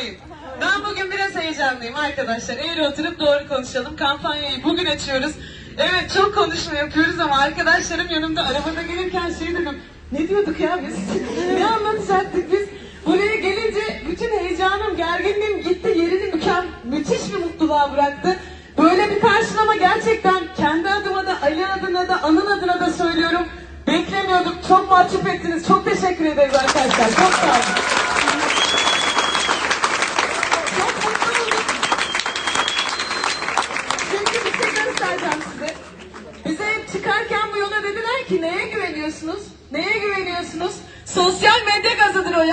almayın. Ben bugün biraz heyecanlıyım arkadaşlar. Eğri oturup doğru konuşalım. Kampanyayı bugün açıyoruz. Evet çok konuşma yapıyoruz ama arkadaşlarım yanımda arabada gelirken şey dedim. Ne diyorduk ya biz? ne anlatacaktık biz? Buraya gelince bütün heyecanım, gerginliğim gitti. Yerini mükemmel, müthiş bir mutluluğa bıraktı. Böyle bir karşılama gerçekten kendi adıma da, Ali adına da, Anın adına da söylüyorum. Beklemiyorduk. Çok mahcup ettiniz. Çok teşekkür ederiz arkadaşlar. Çok sağ olun.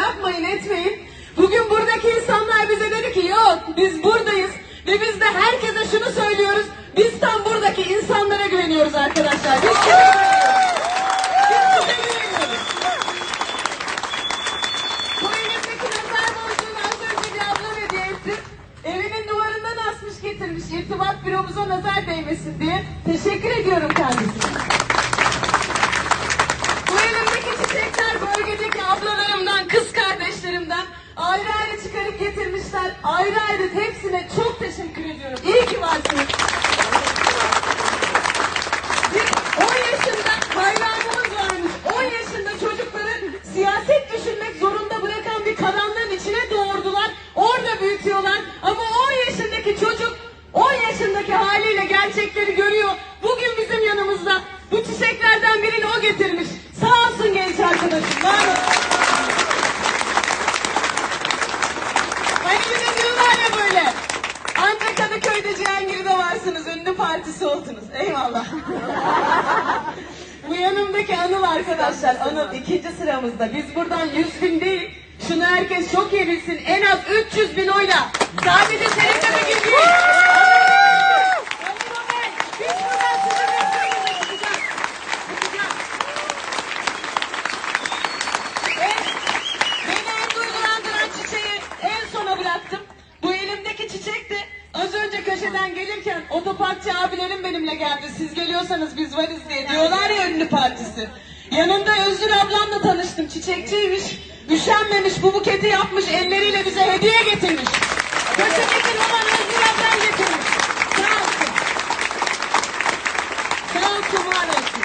Yapmayın etmeyin. Bugün buradaki insanlar bize dedi ki yok biz buradayız. Ve biz de herkese şunu söylüyoruz. Biz tam buradaki insanlara güveniyoruz arkadaşlar. Biz size güveniyoruz. Bu elimdeki nazar boncuğunu az önce bir abla hediye etti. Duvarından asmış getirmiş. İrtibat büromuza nazar değmesin diye. Teşekkür ediyorum kendisine. Bu elimdeki çiçekler bölgedeki ablalarımdan, kız kardeşlerimden ayrı ayrı çıkarıp getirmişler. Ayrı ayrı hepsine çok teşekkür ediyorum. İyi ki varsınız. Biz 10 yaşında hayranımız varmış. 10 yaşında çocukları siyaset düşünmek zorunda bırakan bir karanlığın içine doğurdular. Orada büyütüyorlar. Ama 10 yaşındaki çocuk 10 yaşındaki haliyle gerçekleri görüyor. Bugün bizim yanımızda. Bu çiçeklerden birini o getirmiş. Sağ olsun genç arkadaşım. Var olsun. Hani bir de diyorlar ya böyle. Ancak Kadıköy'de Cihangir'de varsınız. Ünlü partisi oldunuz. Eyvallah. Bu yanımdaki Anıl arkadaşlar. Anıl ikinci sıramızda. Biz buradan 100 bin değil. Şunu herkes çok iyi bilsin. En az 300 bin oyla. Sadece TRT'de gibi değil. Anıl Ömer, Biz buradan sizin mesleğinize çıkacağız. Çıkacağız. En, beni en duygulandıran çiçeği en sona bıraktım. Bu elimdeki çiçek de az önce köşeden gelirken otoparkçı abilerim benimle geldi. Siz geliyorsanız biz varız diye diyorlar ya ünlü partisi. Yanında Özgür ablamla tanıştım. Çiçekçiymiş. Üşenmemiş bu buketi yapmış. Elleriyle bize hediye getirmiş. Köşedeki roman Özgür ablam getirmiş. Sağ olsun. Sağ olsun var olsun.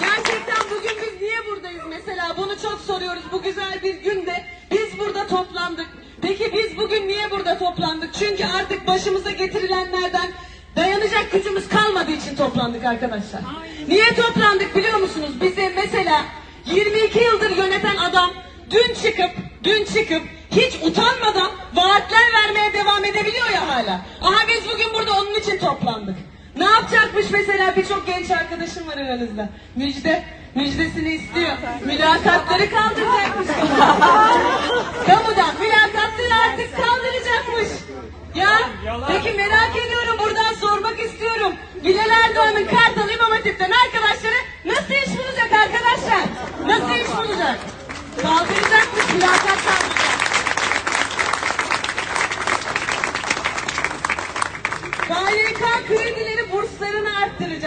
Gerçekten bugün biz niye buradayız mesela? Bunu çok soruyoruz. Bu güzel bir günde biz burada toplandık. Peki biz bugün niye burada toplandık? Çünkü artık başımıza getirilenlerden dayanacak gücümüz kalmadığı için toplandık arkadaşlar. Niye toplandık biliyor musunuz? Bize mesela 22 yıldır yöneten adam dün çıkıp dün çıkıp hiç utanmadan vaatler vermeye devam edebiliyor ya hala. Aha biz bugün burada onun için toplandık. Ne yapacakmış mesela birçok genç arkadaşım var aranızda. Müjde, müjdesini istiyor. Mülakatları kaldıracakmış. Kamudan mülakatları artık kaldıracakmış. Ya peki merak ediyorum buradan sormak istiyorum. Bilal Erdoğan'ın Kartal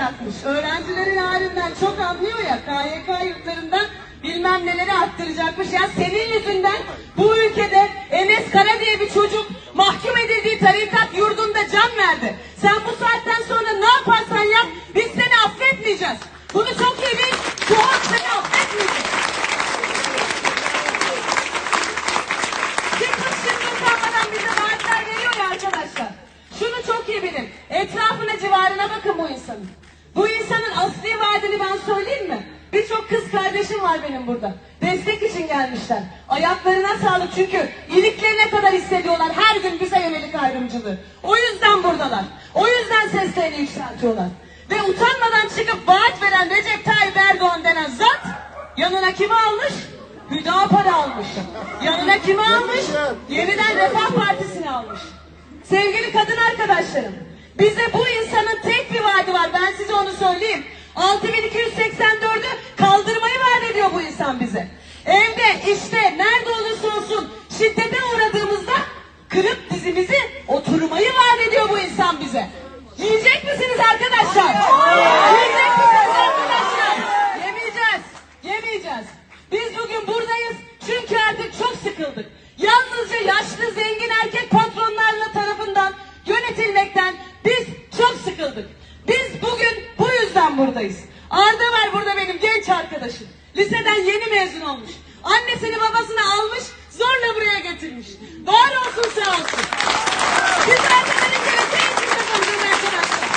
arttıracakmış. Öğrencilerin halinden çok anlıyor ya KYK yurtlarından bilmem neleri arttıracakmış. Ya senin yüzünden bu ülkede Enes Kara diye bir çocuk mahkum edildiği tarikat yurdunda can verdi. Sen bu saatten sonra ne yaparsan yap biz seni affetmeyeceğiz. Bunu çok iyi bil. Bu halk seni affetmeyecek. Çıkmış bize vaatler veriyor ya arkadaşlar. Şunu çok iyi bilin. Etrafına civarına bakın bu insanın. Bu insanın asli vaadini ben söyleyeyim mi? Birçok kız kardeşim var benim burada. Destek için gelmişler. Ayaklarına sağlık çünkü iliklerine kadar hissediyorlar her gün bize yönelik ayrımcılığı. O yüzden buradalar. O yüzden seslerini yükseltiyorlar. Ve utanmadan çıkıp vaat veren Recep Tayyip Erdoğan denen zat yanına kimi almış? Hüdapar'ı almış. Yanına kimi almış? Yeniden Refah Partisi'ni almış. Sevgili kadın arkadaşlarım, bize bu insanın tek bir vaadi var. Ben size onu söyleyeyim. 6284'ü kaldırmayı vaat ediyor bu insan bize. Evde, işte, nerede olursa olsun şiddete uğradığımızda kırıp dizimizi oturmayı vaat ediyor bu insan bize. Yiyecek misiniz arkadaşlar? Yiyecek misiniz arkadaşlar? Yemeyeceğiz. Yemeyeceğiz. Biz bugün buradayız Çünkü artık çok sıkıldık. Yalnızca yaşlı zengin erkek patronlarla tarafından yönetilmekten sıkıldık. Biz bugün bu yüzden buradayız. Arda var burada benim genç arkadaşım. Liseden yeni mezun olmuş. Annesini babasını almış zorla buraya getirmiş. Var olsun sağ olsun. Biz Arda'nın geleceği için kazanacağız arkadaşlar.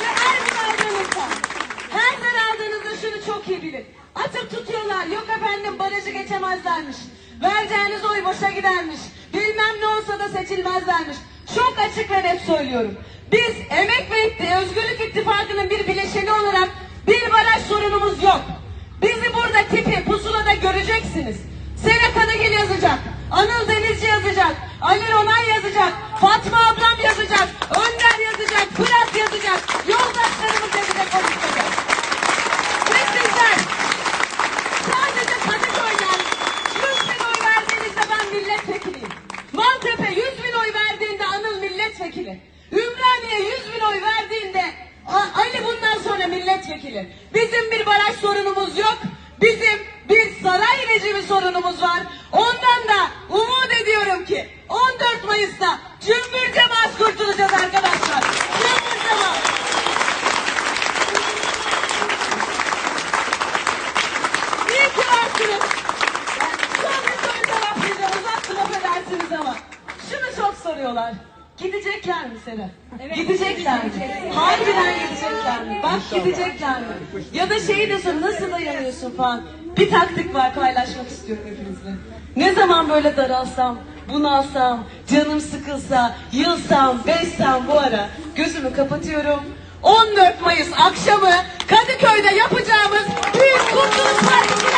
Ve her bir aldığınızda, her bir aldığınızda şunu çok iyi bilin. Atıp tutuyorlar, yok efendim barajı geçemezlermiş. Vereceğiniz oy boşa gidermiş. Bilmem ne olsa da seçilmezlermiş. Çok açık ve net söylüyorum. Biz Emek ve İtti- Özgürlük İttifakı'nın bir bileşeni olarak bir baraj sorunumuz yok. Bizi burada tipi pusulada göreceksiniz. Serap Kanagil yazacak. Anıl Denizci yazacak. Ali Ronay yazacak. Fatma ablam yazacak. Önder yazacak. Fırat yazacak. Yoldaşlarımız yazacak konuşacak. Ve sizler sadece Kadıköy'den 100 bin oy verdiğinizde ben milletvekiliyim. Maltepe 100 bin oy verdiğinde Anıl milletvekili. Ümraniye 100 bin oy verdiğinde A- Ali bundan sonra milletvekili. Bizim bir baraj sorunumuz yok. Bizim bir saray rejimi sorunumuz var. Ondan da umut ediyorum ki 14 Mayıs'ta cümbür cemaat kurtulacağız arkadaşlar. Cümbür cemaat. İyi ki varsınız. Son bir soru cevaplayacağım. Uzattım affedersiniz ama. Şunu çok soruyorlar. Gidecekler mi Serap? Gidecekler mi? Harbiden gidecekler mi? Bak gidecekler mi? Ya da şeyi de sor, nasıl dayanıyorsun falan. Bir taktik var paylaşmak istiyorum hepinizle. Ne zaman böyle daralsam, bunalsam, canım sıkılsa, yılsam, beşsam bu ara gözümü kapatıyorum. 14 Mayıs akşamı Kadıköy'de yapacağımız büyük kurtuluş partisine